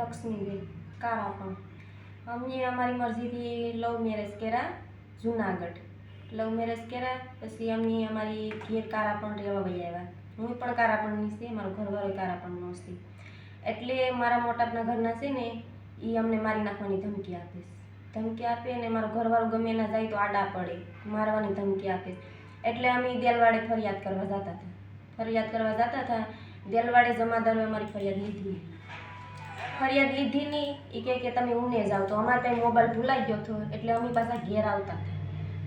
લક્ષ્મીબેન કારાપણ અમે અમારી મરજીથી love marriage કર્યા જુનાગઢ. લવ મેરેજ કર્યા, પછી અમે અમારી ઘેર કારાપણ રહેવા વહી આવ્યા. હું પણ કારાપણની છે, મારો ઘરવાળો કારાપણનો છે. એટલે મારા મોટાપના ઘરના છે ને એ અમને મારી નાખવાની ધમકી આપે ધમકી આપે ને મારો ઘરવાળો ગમે ના જાય તો આડા પડે, મારવાની ધમકી આપે એટલે અમે દેલવાડે ફરિયાદ કરવા જતા હતા. ફરિયાદ કરવા જતા હતા, દેલવાડે જમાદારોએ અમારી ફરિયાદ લીધી. ફરિયાદ લીધી નહીં. એ કહે કે તમે ઉને જાઓ. તો અમારે ત્યાં મોબાઈલ ભૂલાઈ ગયો હતો. એટલે અમે પાછા ઘેર આવતા હતા.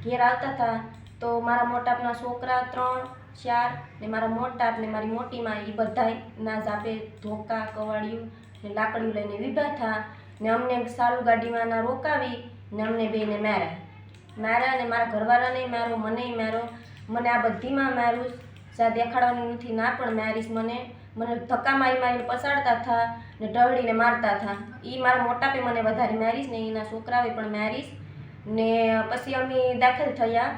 ઘેર આવતા હતા તો મારા મોટાપના છોકરા ત્રણ, ચાર ને મારા મોટાપ ને મારી મોટીમાં એ બધાય ના જાપે ધોકા, કવાડિયું ને લાકડીયું લઈને વિભા થા ને અમને સારું ગાડીમાં ના રોકાવી ને અમને બેને માર્યા. માર્યા ને મારા ઘરવાળાને માર્યો, મને માર્યો. મને આ બધીમાં માર્યું. જ્યાં દેખાડવાની નથી, ના પણ મારીશ મને. મને ધક્કા મારી મારીને પસાડતા હતા ને ઢળીને મારતા હતા એ મારા મોટાપે મને વધારે મારીશ ને એના છોકરાઓએ પણ મારીશ. ને પછી અમે દાખલ થયા,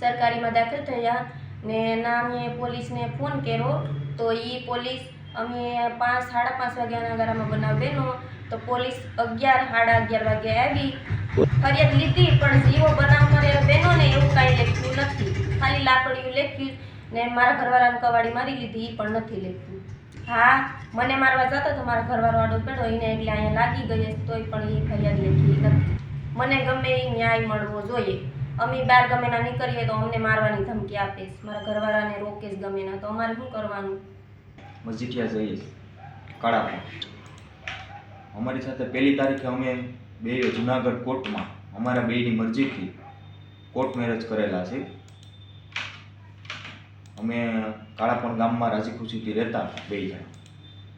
સરકારીમાં દાખલ થયા ને ના અમે પોલીસને ફોન કર્યો. તો એ પોલીસ અમે પાંચ, સાડા પાંચ વાગ્યાના ગારામાં બનાવ બેનો તો પોલીસ અગિયાર, સાડા અગિયાર વાગે આવી. ફરિયાદ લીધી, પણ જીવો બનાવ કરે બેનો ને એવું કાંઈ લખ્યું નથી. ખાલી લાકડીયું લખ્યું. ને મારા ઘરવાળાને કવાડી મારી લીધી એ પણ નથી લખ્યું હા, મને મારવા જતો તો મારા ઘરવાળો આડો પેડો એને એટલે અહીંયા લાગી ગઈ તોય પણ એ ફરિયાદ લેતી નથી. મને ગમે એ ન્યાય મળવો જોઈએ. અમે બાર ગમે ના નીકળીએ તો અમને મારવાની ધમકી આપે મારા ઘરવાળાને રોકે ગમે ના, તો અમારે શું કરવાનું? મજીઠિયા જઈએ? કાળાપુર અમારી સાથે પહેલી તારીખે અમે બે જુનાગઢ કોર્ટમાં, અમારા બેની મરજીથી કોર્ટ મેરેજ કરેલા છે. અમે કાળાપણ ગામમાં રાજી ખુશીથી રહેતા બે જણા.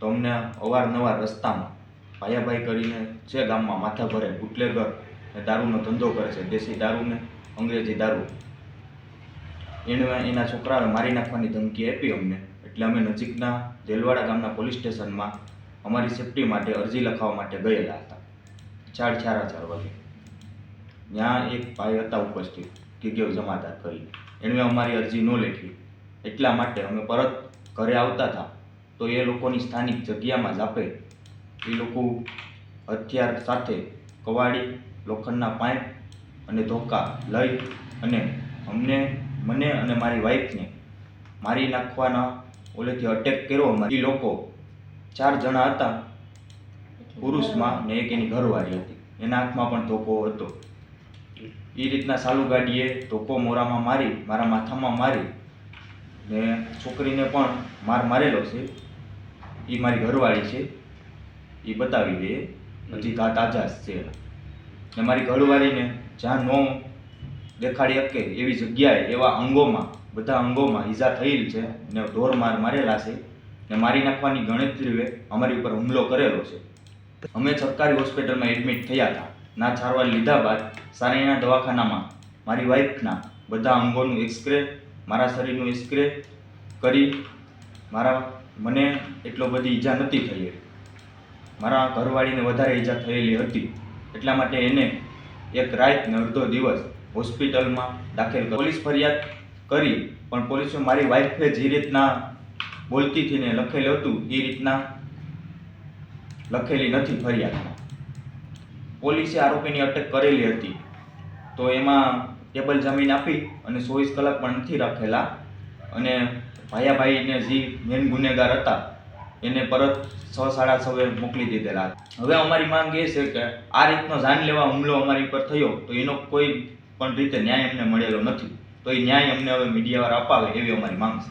તો અમને અવારનવાર રસ્તામાં ભાયાભાઈ કરીને છે ગામમાં માથા ભરે બુટલેગર ને દારૂનો ધંધો કરે છે, દેશી દારૂ ને અંગ્રેજી દારૂ. એણે એના છોકરાએ મારી નાખવાની ધમકી આપી અમને. એટલે અમે નજીકના દેલવાડા ગામના પોલીસ સ્ટેશનમાં અમારી સેફટી માટે અરજી લખાવવા માટે ગયેલા હતા. ચાર ચાર હજાર વાગે. ત્યાં એક ભાઈ હતા ઉપસ્થિત કિગ્યો જમાદાર કરીને. એણે અમારી અરજી ન લેખી. એટલા માટે અમે પરત ઘરે આવતા હતા. તો એ લોકોની સ્થાનિક જગ્યામાં જ આપે. એ લોકો હથિયાર સાથે કવાડી, લોખંડના પાઇપ અને ધોકા લઈ અને અમને, મને અને મારી વાઈફને મારી નાખવાના ઓલેથી અટેક કર્યો અમારે. એ લોકો ચાર જણા હતા. પુરુષમાં ને એક એની ઘરવાળી હતી. એના હાથમાં પણ ધોકો હતો. એ રીતના સાલુ ગાડીએ ધોકો મોરામાં મારી, મારા માથામાં મારી ને છોકરીને પણ માર મારેલો છે. એ મારી ઘરવાળી છે. એ બતાવી દે. હજી ઘા તાજા છે. ને મારી ઘરવાળીને જ્યાં નો દેખાડી શકે એવી જગ્યાએ, એવા અંગોમાં, બધા અંગોમાં ઈજા થયેલ છે ને ઢોર માર મારેલા છે. ને મારી નાખવાની ગણતરીએ અમારી ઉપર હુમલો કરેલો છે. અમે સરકારી હોસ્પિટલમાં એડમિટ થયા હતા. ના સારવાર લીધા બાદ સારાઈના દવાખાનામાં મારી વાઈફના બધા અંગોનું એક્સરે મારા શરીરનું સ્ક્રે કરી મારા મને એટલો બધી ઈજા નથી થઈ મારા ઘરવાળીને વધારે ઈજા થયેલી હતી. એટલા માટે એને એક રાત ને અડધો દિવસ હોસ્પિટલમાં દાખલ પોલીસ ફરિયાદ કરી, પણ પોલીસે મારી વાઈફે જે રીતના બોલતી હતી ને લખેલું હતું, એ રીતના લખેલી નથી ફરિયાદમાં પોલીસે આરોપીની અટક કરેલી હતી. તો એમાં ટેબલ જમીન આપી અને ચોવીસ કલાક પણ નથી રાખેલા. અને ભાયાભાઈને જે મેન ગુનેગાર હતા, એને પરત છ, સાડા છએ મોકલી દીધેલા. હવે અમારી માંગ એ છે કે આ રીતનો જાનલેવા હુમલો અમારી પર થયો, તો એનો કોઈ પણ રીતે ન્યાય અમને મળેલો નથી. તો એ ન્યાય અમને હવે મીડિયાવાળા અપાવે એવી અમારી માંગ છે.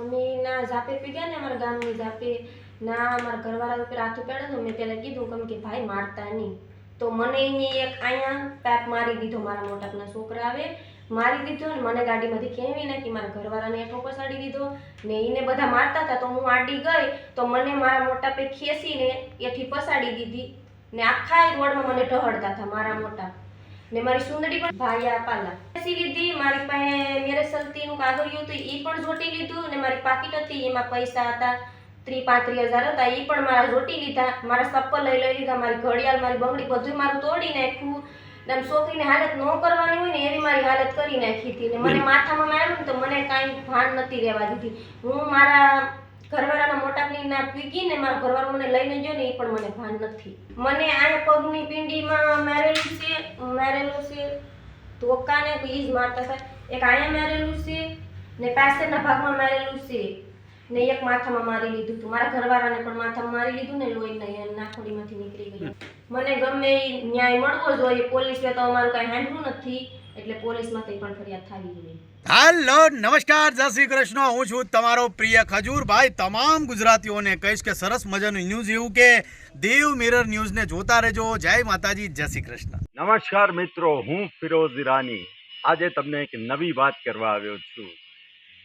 અમે ના ઝાપે ગયા ને અમારા ગામની ઝાપે, ના અમારા ઘરવાળા ઉપર હાથ ઉપાડ્યો તો મેં પહેલાં કીધું કેમ કે ભાઈ મારતા નહીં. તો મને એને એક અહીંયા પેપ મારી દીધો. મારા મોટાપના છોકરા આવે મારી દીધો ને મને ગાડીમાંથી ખેંચી નાખી. મારા ઘરવાળાને એટલો પસાડી દીધો ને એને બધા મારતા હતા. તો હું આડી ગઈ તો મને મારા મોટા પે ખેંચીને એથી પસાડી દીધી ને આખા રોડમાં મને ઢહળતા હતા મારા મોટા. ને મારી સુંદરી પણ ભાયા પાલા બેસી લીધી. મારી પાસે મેરેજ સલતીનું કાગળિયું હતું, એ પણ જોટી લીધું ને મારી પાકીટ હતી, એમાં પૈસા હતા. ત્રી પાંત્રીસ હજાર હતા એ પણ મારા જોટી લીધા. મારા ચપ્પલ લઈ લઈ લીધા મારી ઘડિયાળ મારી બંગડી બધું મારું તોડી નાખ્યું. ને આમ છોકરીને હાલત ન કરવાની હોય ને એવી મારી હાલત કરી નાખી હતી. ને મને માથામાં માર્યું ને તો મને કાંઈ ભાન નથી રહેવા દીધી. હું મારા ઘરવાળાના મોટાની ના પીકી ને મારા ઘરવાળો મને લઈને ગયો ને એ પણ મને ભાન નથી. મને આ પગની પિંડીમાં મારેલું છે મારેલું છે ધોકાને જ મારતા થાય એક અહીંયા મારેલું છે ને પાછળના ભાગમાં મારેલું છે. ને એક માથામાં મારી લીધું હતું મારા ઘરવાળાને પણ માથામાં મારી લીધું ને લોહી નહીં નાખોડીમાંથી નીકળી ગયું. મને ગમે ન્યાય મળવો જોઈએ. પોલીસે તો અમારું કાંઈ સાંભળ્યું નથી. એટલે પોલીસમાંથી પણ ફરિયાદ થવી જોઈએ. હાલો નમસ્કાર. જય શ્રી કૃષ્ણ. હું છું તમારો પ્રિય ખજૂરભાઈ. તમામ ગુજરાતીઓને કહીશ કે સરસ મજાનું ન્યૂઝ એવું કે દેવ મિરર ન્યૂઝને જોતા રહેજો. જય માતાજી. જય શ્રી કૃષ્ણ. નમસ્કાર મિત્રો. હું ફિરોઝ ઈરાની. આજે તમને એક નવી વાત કરવા આવ્યો છું.